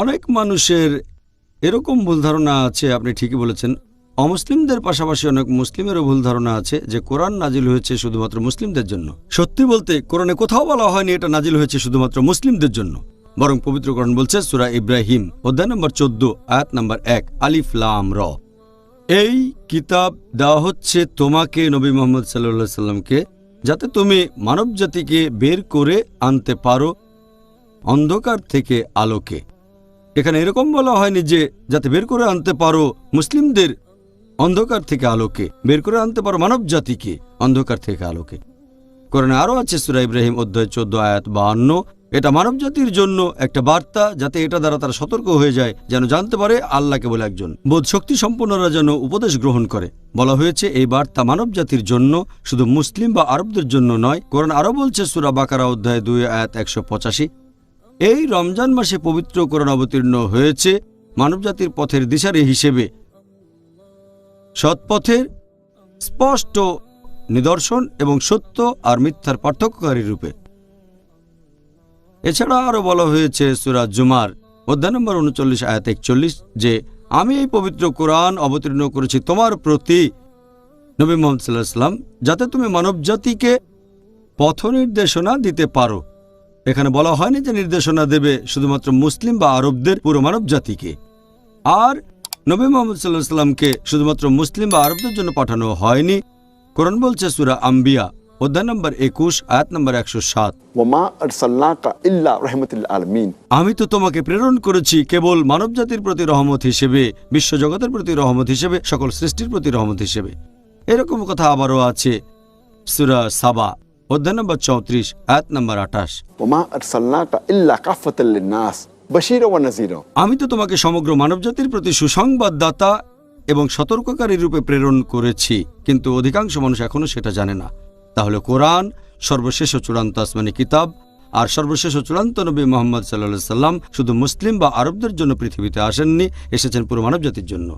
অনেক মানুষের এরকম ভুল ধারণা আছে, আপনি ঠিকই বলেছেন। অমুসলিমদের পাশাপাশি অনেক মুসলিমেরও ভুল ধারণা আছে যে কোরআন নাজিল হয়েছে শুধুমাত্র মুসলিমদের জন্য। সত্যি বলতে কোরআনে কোথাও বলা হয়নি এটা নাজিল হয়েছে শুধুমাত্র মুসলিমদের জন্য। বরং পবিত্র কোরআন বলছে সুরা ইব্রাহিম, অধ্যায় নম্বর চোদ্দ, আয়াত নম্বর এক, আলিফ, লাম, র। এই কিতাব দেওয়া হচ্ছে তোমাকে নবী মোহাম্মদ সাল্লা সাল্লামকে যাতে তুমি মানব জাতিকে বের করে আনতে পারো অন্ধকার থেকে আলোকে। এখানে এরকম বলা হয়নি যে যাতে বের করে আনতে পারো মুসলিমদের অন্ধকার থেকে আলোকে, বের করে আনতে পারো মানব জাতিকে অন্ধকার থেকে আলোকে। কোরআনে আরও আছে সুরা ইব্রাহিম অধ্যায় চোদ্দ আয়াত বাহান্ন। এটা মানব জাতির জন্য একটা বার্তা যাতে এটা দ্বারা তারা সতর্ক হয়ে যায়, যেন জানতে পারে আল্লাহকে বলে একজন। বোধ শক্তি সম্পন্নরা যেন উপদেশ গ্রহণ করে। বলা হয়েছে, এই বার্তা মানব জাতির জন্য শুধু মুসলিম বা আরবদের জন্য নয়। কোরআন আরও বলছে, সুরা বাকারা অধ্যায় দুই আয়াত একশো পঁচাশি। এই রমজান মাসে পবিত্র কোরআন অবতীর্ণ হয়েছে মানবজাতির পথের দিশারি হিসেবে। সৎপথের স্পষ্ট নিদর্শন এবং সত্য আর মিথ্যার পার্থক্যকারী রূপে। এছাড়া আরও বলা হয়েছে সুরাজ জুমার, অধ্যায় নম্বর উনচল্লিশ, আয়াত একচল্লিশ, যে, আমি এই পবিত্র কোরআন অবতীর্ণ করেছি তোমার প্রতি নবী মোহাম্মদ সাল্লাহ সাল্লাম যাতে তুমি মানবজাতিকে পথ নির্দেশনা দিতে পারো। এখানে বলা হয়নি যে নির্দেশনা দেবে শুধুমাত্র মুসলিম বা আরবদের পুরো মানব জাতিকে। আর নবী মোহাম্মদ সাল্লাহ সাল্লামকে শুধুমাত্র মুসলিম বা আরবদের জন্য পাঠানো হয়নি। কোরআন বলছে সুরা আম্বিয়া অধ্যায় নম্বর একুশ আয়াত নম্বর একশো সাত। আমি তো তোমাকে প্রেরণ করেছি কেবল মানব জাতির প্রতি রহমত হিসেবে বিশ্বজগতের প্রতি রহমত হিসেবে সকল সৃষ্টির প্রতি রহমত হিসেবে। এরকম কথা আবারও আছে সুরা সাবা। অধ্যায় নম্বর চৌত্রিশ আয়াত নম্বর আঠাশ। আমি তো তোমাকে সমগ্র মানবজাতির প্রতি সুসংবাদদাতা এবং সতর্ককারী রূপে প্রেরণ করেছি কিন্তু অধিকাংশ মানুষ এখনও সেটা জানে না। তাহলে কোরআন সর্বশেষ ও চূড়ান্ত আসমানি কিতাব আর সর্বশেষ ও চূড়ান্ত নবী মোহাম্মদ সাল্লাহ সাল্লাম শুধু মুসলিম বা আরবদের জন্য পৃথিবীতে আসেননি এসেছেন পুরো মানবজাতির জন্য।